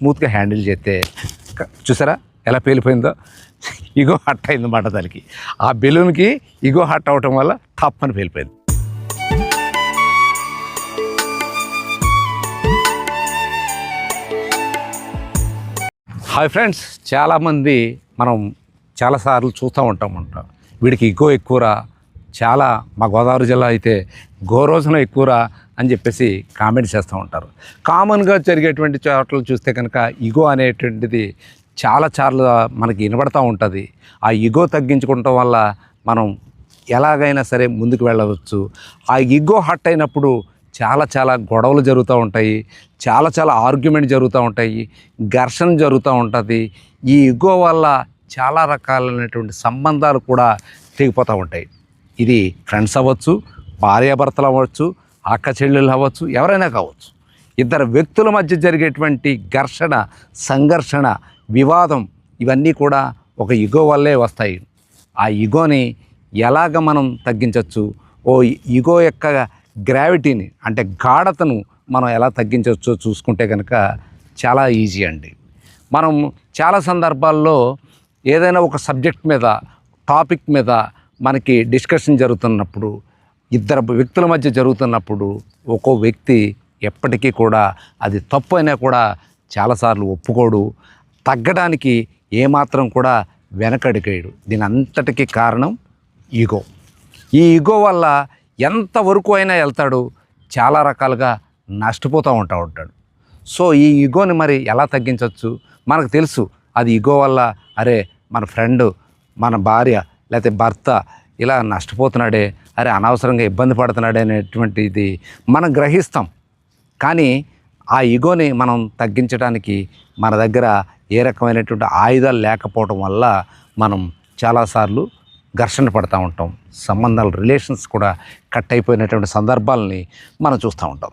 స్మూత్గా హ్యాండిల్ చేస్తే చూసారా? ఎలా పేలిపోయిందో? ఇగో హట్ అయిందన్నమాట దానికి ఆ బెలూన్కి ఇగో హట్ అవటం వల్ల తప్పని పేలిపోయింది. హాయ్ ఫ్రెండ్స్ చాలామంది మనం చాలాసార్లు చూస్తూ ఉంటాం ఉంటాం వీడికి ఇగో ఎక్కువరా? చాలా మా గోదావరి జిల్లా అయితే గోరోజున ఎక్కువరా అని చెప్పేసి కామెంట్ చేస్తూ ఉంటారు. కామన్గా జరిగేటువంటి చోట్ల చూస్తే కనుక ఇగో అనేటువంటిది చాలా చాలా మనకి వినబడతా ఉంటుంది. ఆ ఇగో తగ్గించుకోవటం వల్ల మనం ఎలాగైనా సరే ముందుకు వెళ్ళవచ్చు. ఆ ఇగో హట్ అయినప్పుడు చాలా చాలా గొడవలు జరుగుతూ ఉంటాయి. చాలా చాలా ఆర్గ్యుమెంట్ జరుగుతూ ఉంటాయి. ఘర్షణ జరుగుతూ ఉంటుంది. ఈ ఇగో వల్ల చాలా రకాలైనటువంటి సంబంధాలు కూడా తెగిపోతూ ఉంటాయి. ఇది ఫ్రెండ్స్ అవ్వచ్చు భార్యాభర్తలు అవ్వచ్చు అక్క చెల్లెళ్ళు అవ్వచ్చు ఎవరైనా కావచ్చు. ఇద్దరు వ్యక్తుల మధ్య జరిగేటువంటి ఘర్షణ సంఘర్షణ వివాదం ఇవన్నీ కూడా ఒక ఇగో వల్లే వస్తాయి. ఆ ఇగోని ఎలాగ మనం తగ్గించవచ్చు ఓ ఇగో యొక్క గ్రావిటీని అంటే గాఢతను మనం ఎలా తగ్గించవచ్చో చూసుకుంటే కనుక చాలా ఈజీ అండి. మనం చాలా సందర్భాల్లో ఏదైనా ఒక సబ్జెక్ట్ మీద టాపిక్ మీద మనకి డిస్కషన్ జరుగుతున్నప్పుడు ఇద్దరు వ్యక్తుల మధ్య జరుగుతున్నప్పుడు ఒక్కో వ్యక్తి ఎప్పటికీ కూడా అది తప్పు అయినా కూడా చాలాసార్లు ఒప్పుకోడు. తగ్గడానికి ఏమాత్రం కూడా వెనకడిగేయడు. దీని అంతటికీ కారణం ఈగో. ఈ ఈగో వల్ల ఎంతవరకు అయినా వెళ్తాడు చాలా రకాలుగా నష్టపోతూ ఉంటా ఉంటాడు. సో ఈ ఈగోని మరి ఎలా తగ్గించవచ్చు మనకు తెలుసు అది ఈగో వల్ల అరే మన ఫ్రెండ్ మన భార్య లేకపోతే భర్త ఇలా నష్టపోతున్నాడే అరే అనవసరంగా ఇబ్బంది పడుతున్నాడే అనేటువంటిది మనం గ్రహిస్తాం. కానీ ఆ ఈగోని మనం తగ్గించడానికి మన దగ్గర ఏ రకమైనటువంటి ఆయుధాలు లేకపోవడం వల్ల మనం చాలాసార్లు ఘర్షణ పడుతూ ఉంటాం. సంబంధాలు రిలేషన్స్ కూడా కట్ అయిపోయినటువంటి సందర్భాలని మనం చూస్తూ ఉంటాం.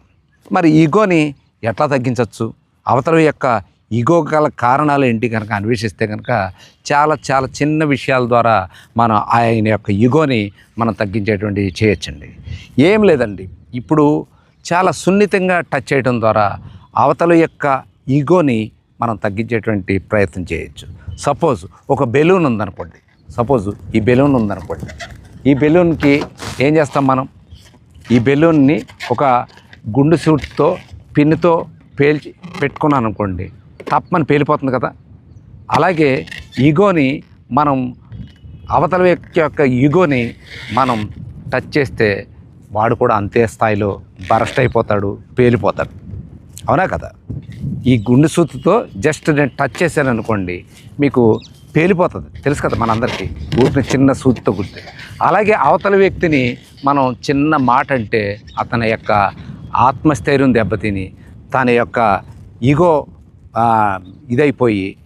మరి ఈగోని ఎట్లా తగ్గించవచ్చు అవతల యొక్క ఇగో గల కారణాలు ఏంటి కనుక అన్వేషిస్తే కనుక చాలా చాలా చిన్న విషయాల ద్వారా మనం ఆయన యొక్క ఇగోని మనం తగ్గించేటువంటి చేయొచ్చండి. ఏం లేదండి. ఇప్పుడు చాలా సున్నితంగా టచ్ చేయడం ద్వారా అవతల యొక్క ఈగోని మనం తగ్గించేటువంటి ప్రయత్నం చేయొచ్చు. సపోజ్ ఒక బెలూన్ ఉందనుకోండి. సపోజ్ ఈ బెలూన్ ఉందనుకోండి. ఈ బెలూన్కి ఏం చేస్తాం మనం? ఈ బెలూన్ని ఒక గుండు సూట్తో పిన్నుతో పేల్చి పెట్టుకున్నాను అనుకోండి తప్పని పేలిపోతుంది కదా. అలాగే ఈగోని మనం అవతల వ్యక్తి యొక్క ఈగోని మనం టచ్ చేస్తే వాడు కూడా అంతే స్థాయిలో బరస్ట్ అయిపోతాడు పేలిపోతాడు. అవునా కదా? ఈ గుండె సూతితో జస్ట్ నేను టచ్ చేశాను అనుకోండి మీకు పేలిపోతుంది. తెలుసు కదా మనందరికీ ఊరిని చిన్న సూతితో గుర్తు అలాగే అవతల వ్యక్తిని మనం చిన్న మాట అంటే అతని యొక్క ఆత్మస్థైర్యం దెబ్బతిని తన యొక్క ఈగో ఇదైపోయి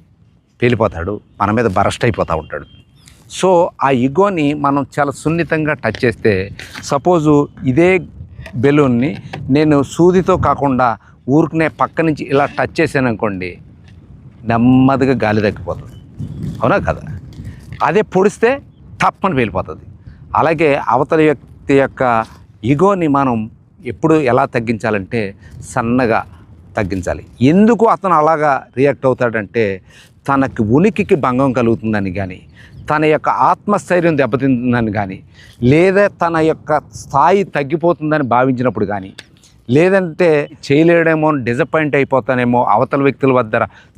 పేలిపోతాడు మన మీద బరస్ట్ అయిపోతూ ఉంటాడు. సో ఆ ఈగోని మనం చాలా సున్నితంగా టచ్ చేస్తే సపోజు ఇదే బెలూన్ని నేను సూదితో కాకుండా ఊరికనే పక్క నుంచి ఇలా టచ్ చేశాను అనుకోండి నెమ్మదిగా గాలి తగ్గిపోతుంది. అవునా కదా? అదే పొడిస్తే తప్పని వెళ్ళిపోతుంది అలాగే అవతల వ్యక్తి యొక్క ఈగోని మనం ఎప్పుడు ఎలా తగ్గించాలంటే సన్నగా తగ్గించాలి. ఎందుకు అతను అలాగా రియాక్ట్ అవుతాడంటే తనకి ఉనికికి భంగం కలుగుతుందని కానీ తన యొక్క ఆత్మస్థైర్యం దెబ్బతింటుందని కానీ లేదా తన యొక్క స్థాయి తగ్గిపోతుందని భావించినప్పుడు కానీ లేదంటే చేయలేడేమో డిసప్పాయింట్ అయిపోతానేమో అవతల వ్యక్తుల వద్ద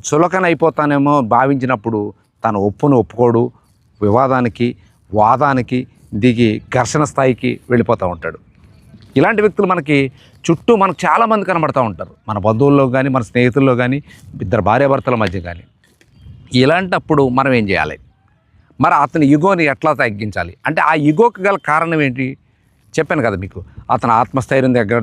చులకన అయిపోతానేమో భావించినప్పుడు తన ఒప్పును ఒప్పుకోడు వివాదానికి వాదానికి దిగి ఘర్షణ స్థాయికి వెళ్ళిపోతూ ఉంటాడు. ఇలాంటి వ్యక్తులు మనకి చుట్టూ మనకు చాలామంది కనబడుతూ ఉంటారు. మన బంధువుల్లో కానీ మన స్నేహితుల్లో కానీ ఇద్దరు భార్యాభర్తల మధ్య కానీ ఇలాంటప్పుడు మనం ఏం చేయాలి? మరి అతని యుగోని ఎట్లా తగ్గించాలి? అంటే ఆ యుగోకి గల కారణం ఏంటి? చెప్పాను కదా మీకు. అతని ఆత్మస్థైర్యం దగ్గర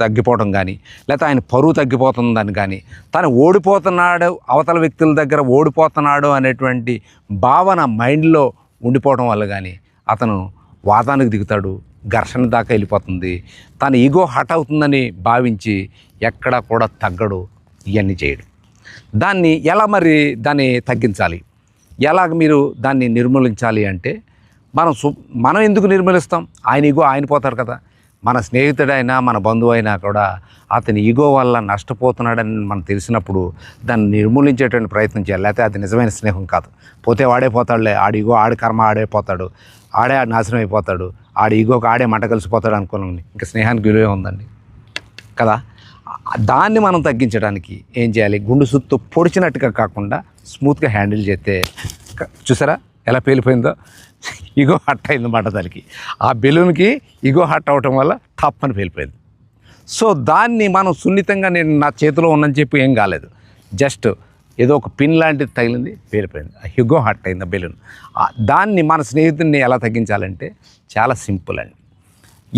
తగ్గిపోవడం కానీ లేకపోతే ఆయన పరువు తగ్గిపోతుందని కానీ తను ఓడిపోతున్నాడు అవతల వ్యక్తుల దగ్గర ఓడిపోతున్నాడు అనేటువంటి భావన మైండ్లో ఉండిపోవడం వల్ల కానీ అతను వాదానికి దిగుతాడు ఘర్షణ దాకా వెళ్ళిపోతుంది. తన ఈగో హట్ అవుతుందని భావించి ఎక్కడా కూడా తగ్గడు ఇవన్నీ చేయడు. దాన్ని ఎలా మరి దాన్ని తగ్గించాలి? ఎలాగ మీరు దాన్ని నిర్మూలించాలి అంటే మనం సు మనం ఎందుకు నిర్మూలిస్తాం? ఆయన ఇగో ఆయన పోతారు కదా. మన స్నేహితుడైనా మన బంధువు అయినా కూడా అతని ఈగో వల్ల నష్టపోతున్నాడని మనం తెలిసినప్పుడు దాన్ని నిర్మూలించేటువంటి ప్రయత్నం చేయాలి. లేకపోతే అది నిజమైన స్నేహం కాదు. పోతే వాడే పోతాడులే. ఆడి ఈగో ఆడి కర్మ ఆడే పోతాడు. ఆడే నాశనం అయిపోతాడు. ఆడి ఈగోకి ఆడే మంట కలిసిపోతాడు అనుకున్నాం ఇంకా స్నేహానికి విలువే ఉందండి. కదా? దాన్ని మనం తగ్గించడానికి ఏం చేయాలి? గుండు సుత్తు పొడిచినట్టుగా కాకుండా స్మూత్గా హ్యాండిల్ చేస్తే చూసారా? ఎలా పేలిపోయిందో? ఇగో హట్ అయిందన్నమాట దానికి ఆ బెలూన్కి ఇగో హట్ అవటం వల్ల టప్ అని పేలిపోయింది. సో దాన్ని మనం సున్నితంగా నేను నా చేతిలో ఉందని చెప్పి ఏం కాలేదు. జస్ట్ ఏదో ఒక పిన్ లాంటిది తగిలింది పేలిపోయింది. ఆ హ్యుగో హట్ అయింది బెలూన్. దాన్ని మన స్నేహితుడిని ఎలా తగ్గించాలంటే చాలా సింపుల్ అండి.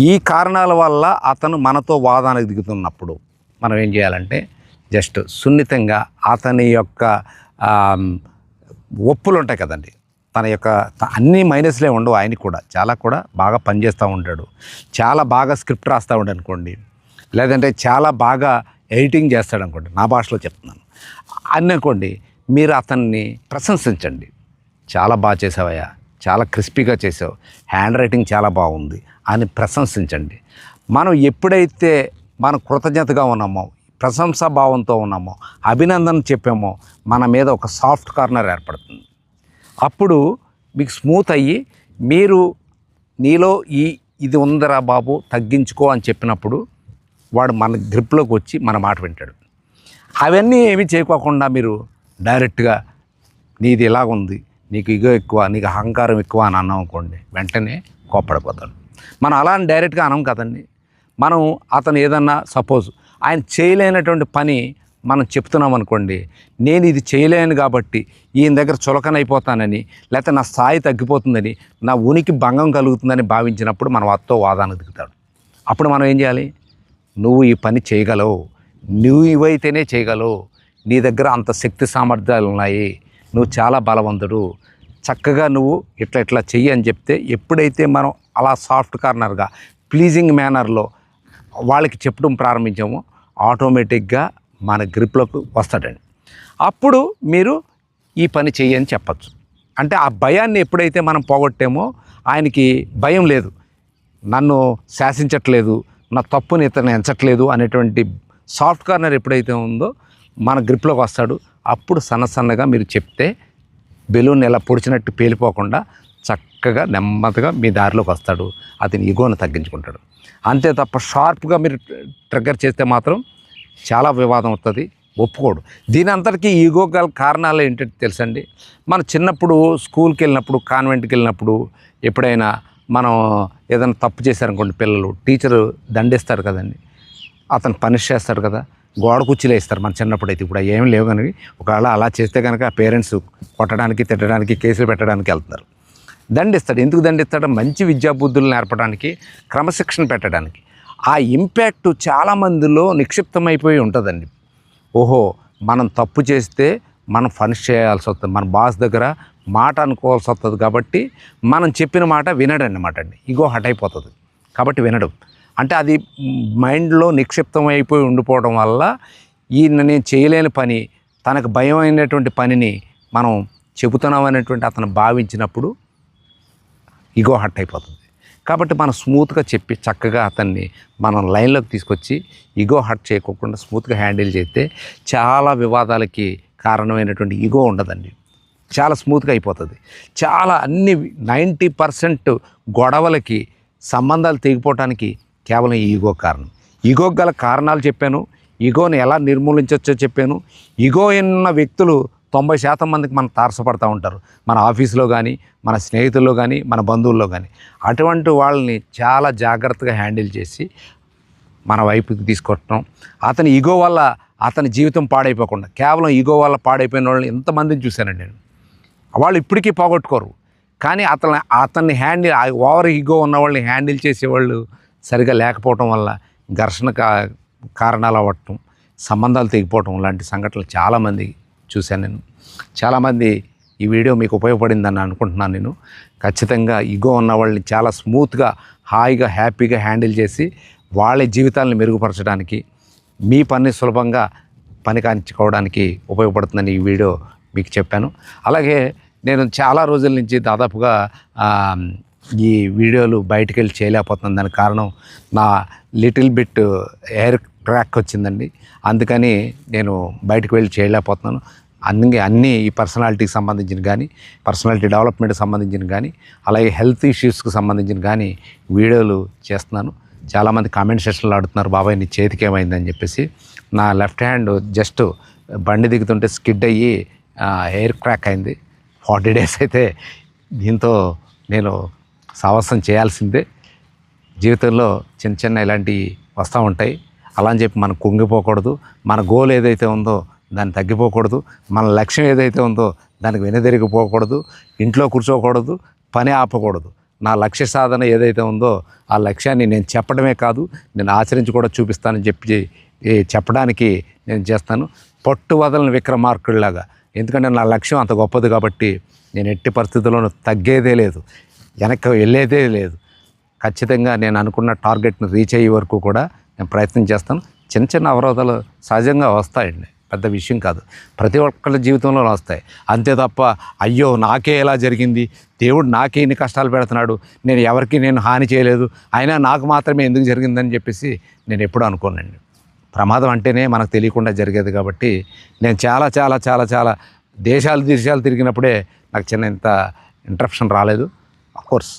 ఈ కారణాల వల్ల అతను మనతో వాదానికి దిగుతున్నప్పుడు మనం ఏం చేయాలంటే జస్ట్ సున్నితంగా అతని యొక్క ఒప్పులు ఉంటాయి కదండి. తన యొక్క అన్ని మైనస్లే ఉండవు ఆయనకి కూడా. చాలా కూడా బాగా పనిచేస్తూ ఉంటాడు. చాలా బాగా స్క్రిప్ట్ రాస్తూ ఉంటాడు అనుకోండి. లేదంటే చాలా బాగా ఎడిటింగ్ చేస్తాడు అనుకోండి నా భాషలో చెప్తున్నాను. అనుకోండి మీరు అతన్ని ప్రశంసించండి. చాలా బాగా చేసావయ్యా చాలా క్రిస్పీగా చేసావు హ్యాండ్ రైటింగ్ చాలా బాగుంది అని ప్రశంసించండి. మనం ఎప్పుడైతే మనం కృతజ్ఞతగా ఉన్నామో ప్రశంసా భావంతో ఉన్నామో అభినందన చెప్పామో మన మీద ఒక సాఫ్ట్ కార్నర్ ఏర్పడుతుంది. అప్పుడు మీకు స్మూత్ అయ్యి మీరు నీలో ఈ ఇది ఉందరా బాబు తగ్గించుకో అని చెప్పినప్పుడు వాడు మన గ్రిప్లోకి వచ్చి మన మాట వింటాడు. అవన్నీ ఏమీ చేయకోకుండా మీరు డైరెక్ట్గా నీది ఇలాగుంది నీకు ఇగో ఎక్కువ నీకు అహంకారం ఎక్కువ అని అన్నాం అనుకోండి వెంటనే కోప్పడిపోతాడు. మనం అలా అని డైరెక్ట్గా అనం కదండి. మనం అతను ఏదన్నా సపోజ్ ఆయన చేయలేనటువంటి పని మనం చెప్తున్నాం అనుకోండి నేను ఇది చేయలేను కాబట్టి ఈయన దగ్గర చులకనైపోతానని లేకపోతే నా స్థాయి తగ్గిపోతుందని నా ఉనికి భంగం కలుగుతుందని భావించినప్పుడు మనం అత్తో వాదానికి దిగుతాడు. అప్పుడు మనం ఏం చేయాలి? నువ్వు ఈ పని చేయగలవు. నువ్వు ఇవైతేనే చేయగలవు. నీ దగ్గర అంత శక్తి సామర్థ్యాలు ఉన్నాయి. నువ్వు చాలా బలవంతుడు. చక్కగా నువ్వు ఇట్లా ఇట్లా చెయ్యి అని చెప్తే ఎప్పుడైతే మనం అలా సాఫ్ట్ కార్నర్గా ప్లీజింగ్ మేనర్లో వాళ్ళకి చెప్పడం ప్రారంభించామో ఆటోమేటిక్గా మన గ్రిప్లోకి వస్తాడండి. అప్పుడు మీరు ఈ పని చెయ్యని చెప్పచ్చు. అంటే ఆ భయాన్ని ఎప్పుడైతే మనం పోగొట్టామో ఆయనకి భయం లేదు. నన్ను శాసించట్లేదు. నా తప్పుని ఇతను ఎంచట్లేదు అనేటువంటి సాఫ్ట్ కార్నర్ ఎప్పుడైతే ఉందో మన గ్రిప్లోకి వస్తాడు. అప్పుడు సన్న సన్నగా మీరు చెప్తే బెలూన్ ఎలా పొడిచినట్టు పేలిపోకుండా చక్కగా నెమ్మదిగా మీ దారిలోకి వస్తాడు. అతని ఈగోను తగ్గించుకుంటాడు. అంతే తప్ప షార్ప్గా మీరు ట్రిగ్గర్ చేస్తే మాత్రం చాలా వివాదం అవుతుంది ఒప్పుకోడు. దీని అంతటికీ ఈగో గల కారణాలు ఏంటంటే తెలుసండి? మన చిన్నప్పుడు స్కూల్కి వెళ్ళినప్పుడు కాన్వెంట్కి వెళ్ళినప్పుడు ఎప్పుడైనా మనం ఏదైనా తప్పు చేశారనుకోండి పిల్లలు టీచరు దండిస్తారు కదండి. అతను పనిష్ చేస్తాడు కదా గోడ కుర్చీలో వేస్తారు మన చిన్నప్పుడు అయితే. ఇప్పుడు ఏం లేవు కనుక ఒకవేళ అలా చేస్తే కనుక పేరెంట్స్ కొట్టడానికి తిట్టడానికి కేసులు పెట్టడానికి వెళ్తున్నారు. దండిస్తాడు. ఎందుకు దండిస్తాడు? మంచి విద్యాబుద్ధులు నేర్పడానికి క్రమశిక్షణ పెట్టడానికి. ఆ ఇంపాక్ట్ చాలా మందిలో నిక్షిప్తమైపోయి ఉంటుందండి. ఓహో మనం తప్పు చేస్తే మనం పనిష్ చేయాల్సి వస్తుంది. మన బాస్ దగ్గర మాట అనుకోవాల్సి వస్తుంది కాబట్టి మనం చెప్పిన మాట వినడు అన్నమాట అండి. ఇగో హట్ అయిపోతుంది కాబట్టి వినడు. అంటే అది మైండ్లో నిక్షిప్తం అయిపోయి ఉండిపోవడం వల్ల ఈయన నేను చేయలేని పని తనకు భయం అయినటువంటి పనిని మనం చెబుతున్నాం అనేటువంటి అతను భావించినప్పుడు ఇగో హట్ అయిపోతుంది కాబట్టి మనం స్మూత్గా చెప్పి చక్కగా అతన్ని మనం లైన్లోకి తీసుకొచ్చి ఇగో హట్ చేయకోకుండా స్మూత్గా హ్యాండిల్ చేస్తే చాలా వివాదాలకి కారణమైనటువంటి ఇగో ఉండదండి. చాలా స్మూత్గా అయిపోతుంది. చాలా అన్ని నైంటీ పర్సెంట్ గొడవలకి సంబంధాలు తెగిపోవటానికి కేవలం ఈగో కారణం. ఈగో గల కారణాలు చెప్పాను. ఈగోని ఎలా నిర్మూలించవచ్చో చెప్పాను. ఈగో ఉన్న వ్యక్తులు తొంభై శాతం మందికి మనం తారసపడుతూ ఉంటారు. మన ఆఫీసులో కానీ మన స్నేహితుల్లో కానీ మన బంధువుల్లో కానీ అటువంటి వాళ్ళని చాలా జాగ్రత్తగా హ్యాండిల్ చేసి మన వైపుకి తీసుకొట్టడం. అతని ఈగో వల్ల అతని జీవితం పాడైపోకుండా కేవలం ఈగో వల్ల పాడైపోయిన వాళ్ళని ఎంతమందిని చూశానండి నేను. వాళ్ళు ఇప్పటికీ పోగొట్టుకోరు. కానీ అతని అతన్ని హ్యాండిల్ ఓవర్ ఈగో ఉన్న వాళ్ళని హ్యాండిల్ చేసేవాళ్ళు సరిగా లేకపోవటం వల్ల ఘర్షణ కా కారణాలు అవ్వటం సంబంధాలు తెగిపోవటం లాంటి సంఘటనలు చాలామంది చూశాను నేను. చాలామంది ఈ వీడియో మీకు ఉపయోగపడిందని అనుకుంటున్నాను నేను. ఖచ్చితంగా ఈగో ఉన్న వాళ్ళని చాలా స్మూత్గా హాయిగా హ్యాపీగా హ్యాండిల్ చేసి వాళ్ళ జీవితాలను మెరుగుపరచడానికి మీ పని సులభంగా పని కానించుకోవడానికి ఉపయోగపడుతుందని ఈ వీడియో మీకు చెప్పాను. అలాగే నేను చాలా రోజుల నుంచి దాదాపుగా ఈ వీడియోలు బయటికి వెళ్ళి చేయలేకపోతున్నాను. దానికి కారణం నా లిటిల్ బిట్ ఎయిర్ ట్రాక్ వచ్చిందండి. అందుకని నేను బయటకు వెళ్ళి చేయలేకపోతున్నాను. అన్ని అన్నీ ఈ పర్సనాలిటీకి సంబంధించిన కానీ పర్సనాలిటీ డెవలప్మెంట్కి సంబంధించిన కానీ అలాగే హెల్త్ ఇష్యూస్కి సంబంధించిన కానీ వీడియోలు చేస్తున్నాను. చాలామంది కామెంట్ సెక్షన్లో అడుగుతున్నారు బాబాయ్ నీ చేతికి ఏమైందని చెప్పేసి. నా లెఫ్ట్ హ్యాండ్ జస్ట్ బండి దిగుతుంటే స్కిడ్ అయ్యి ఎయిర్ క్రాక్ అయింది. ఫార్టీ డేస్ అయితే దీంతో నేను సాహసం చేయాల్సిందే. జీవితంలో చిన్న చిన్న ఇలాంటివి వస్తూ ఉంటాయి. అలా అని చెప్పి మనం కుంగిపోకూడదు. మన గోల్ ఏదైతే ఉందో దాన్ని తగ్గిపోకూడదు. మన లక్ష్యం ఏదైతే ఉందో దానికి వెనుదిరిగిపోకూడదు. ఇంట్లో కూర్చోకూడదు. పని ఆపకూడదు. నా లక్ష్య సాధన ఏదైతే ఉందో ఆ లక్ష్యాన్ని నేను చెప్పడమే కాదు నేను ఆచరించి కూడా చూపిస్తానని చెప్పి చెప్పడానికి నేను చేస్తాను. పట్టు వదలని విక్రమార్కుడిలాగా ఎందుకంటే నా లక్ష్యం అంత గొప్పది కాబట్టి నేను ఎట్టి పరిస్థితుల్లోనూ తగ్గేదే లేదు. వెనక్కి వెళ్ళేదే లేదు. ఖచ్చితంగా నేను అనుకున్న టార్గెట్ను రీచ్ అయ్యే వరకు కూడా నేను ప్రయత్నం చేస్తాను. చిన్న చిన్న అవరోధాలు సహజంగా వస్తాయండి. పెద్ద విషయం కాదు. ప్రతి ఒక్కళ్ళ జీవితంలో వస్తాయి. అంతే తప్ప అయ్యో నాకే ఎలా జరిగింది? దేవుడు నాకే ఇన్ని కష్టాలు పెడుతున్నాడు. నేను ఎవరికి నేను హాని చేయలేదు. అయినా నాకు మాత్రమే ఎందుకు జరిగిందని చెప్పేసి నేను ఎప్పుడూ అనుకోనండి. ప్రమాదం అంటేనే మనకు తెలియకుండా జరిగేది కాబట్టి నేను చాలా చాలా చాలా చాలా దేశాలు దేశాలు తిరిగినప్పుడే నాకు చిన్న ఇంత ఇంటరప్షన్ రాలేదు. కోర్స్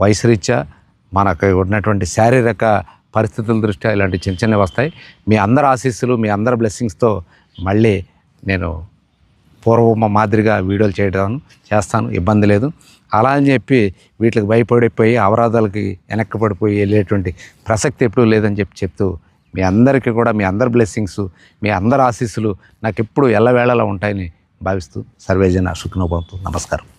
వయసు రీత్యా మనకు ఉన్నటువంటి శారీరక పరిస్థితుల దృష్ట్యా ఇలాంటి చిన్న చిన్నవి వస్తాయి. మీ అందరి ఆశీస్సులు మీ అందరి బ్లెస్సింగ్స్తో మళ్ళీ నేను పూర్వం మాదిరిగా వీడియోలు చేయడం చేస్తాను. ఇబ్బంది లేదు. అలా అని చెప్పి వీటికి భయపడిపోయి అవరాధాలకి వెనక్కి పడిపోయి వెళ్ళేటువంటి ప్రసక్తి ఎప్పుడూ లేదని చెప్పి చెప్తూ మీ అందరికీ కూడా మీ అందరి బ్లెస్సింగ్స్ మీ అందరి ఆశీస్సులు నాకు ఎప్పుడు ఎల్లవేళలా ఉంటాయని భావిస్తూ సర్వేజన సుఖనోభవంతు. నమస్కారం.